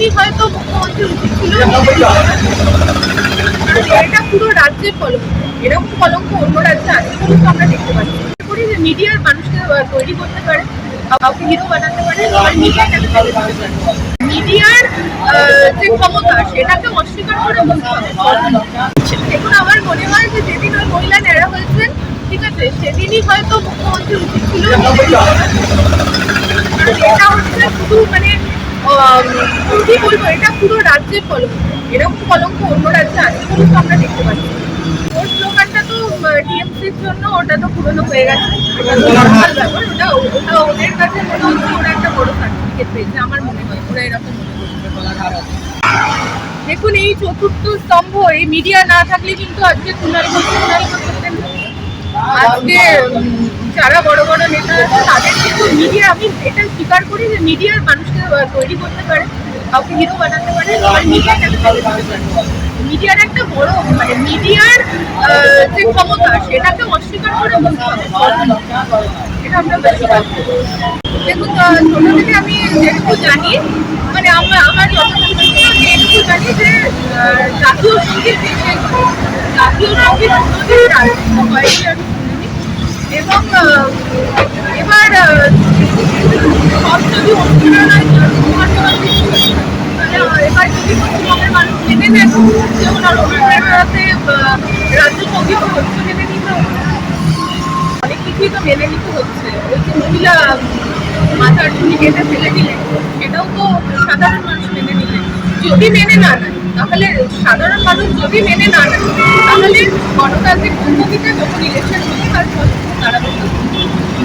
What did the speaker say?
সেদিনই হয়তো মুখ্যমন্ত্রী উচিত ছিল। এটা পুরো রাজ্যের কলঙ্ক। এরকম কলঙ্ক অন্য রাজ্যে আছে বলে আমরা দেখতে পাচ্ছি। করি যে মিডিয়ার মানুষকে তৈরি করতে পারে কাউকে হিরো বানাতে পারে মিডিয়ার যে ক্ষমতা সেটাকে অস্বীকার করে বলতে হবে। এখন আমার মনে হয় যে যেদিন ওই মহিলা ন্যাড়া হয়েছেন ঠিক আছে সেদিনই হয়তো মুখ্যমন্ত্রী উচিত ছিল। এটা হচ্ছে শুধু মানে কি বলব এটা পুরো রাজ্যের কলঙ্ক। এরকম কলঙ্ক অন্য রাজ্যে আছে বলে তো আমরা দেখতে পাচ্ছি। ওর স্লোগানটা তো টিএমসির জন্য ওটা তো পুরনো হয়ে গেছে। ওটা ওটা ওদের কাছে মনে হচ্ছে ওরা একটা বড় সার্টিফিকেট পেয়েছে আমার মনে হয় ওরা এরকম মনে দেখুন এই চতুর্থ স্তম্ভ এই মিডিয়া না থাকলে কিন্তু আজকে কুনাল কুনাল করতেন আজকে যারা বড় বড় নেতা আছে, তাদের কিন্তু মিডিয়া আমি এটা স্বীকার করি যে মিডিয়ার মানুষকে তৈরি করতে পারে, কাউকে হিরো বানাতে পারে আর মিডিয়াটাকে তৈরি মিডিয়ার একটা বড় মানে মিডিয়ার যে ক্ষমতা, সেটাকে অস্বীকার করে বলতে হবে। এটা আমরা দেখুন ছোট থেকে আমি যেটুকু জানি মানে আমার আমার যতটুকু জানি যে জাতীয় সংগীত জাতীয় সংগীত রাজনীতি হয়নি এবার যদি এবার যদি মানুষ মেনে হচ্ছে মেনে নিতে। অনেক কিছুই তো মেনে নিতে হচ্ছে ফেলে সেটাও তো সাধারণ মানুষ মেনে নিলেন যদি মেনে না নেন তাহলে সাধারণ মানুষ যদি মেনে না নেন তাহলে গণতান্ত্রিক পদ্ধতিতে যখন ইলেকশন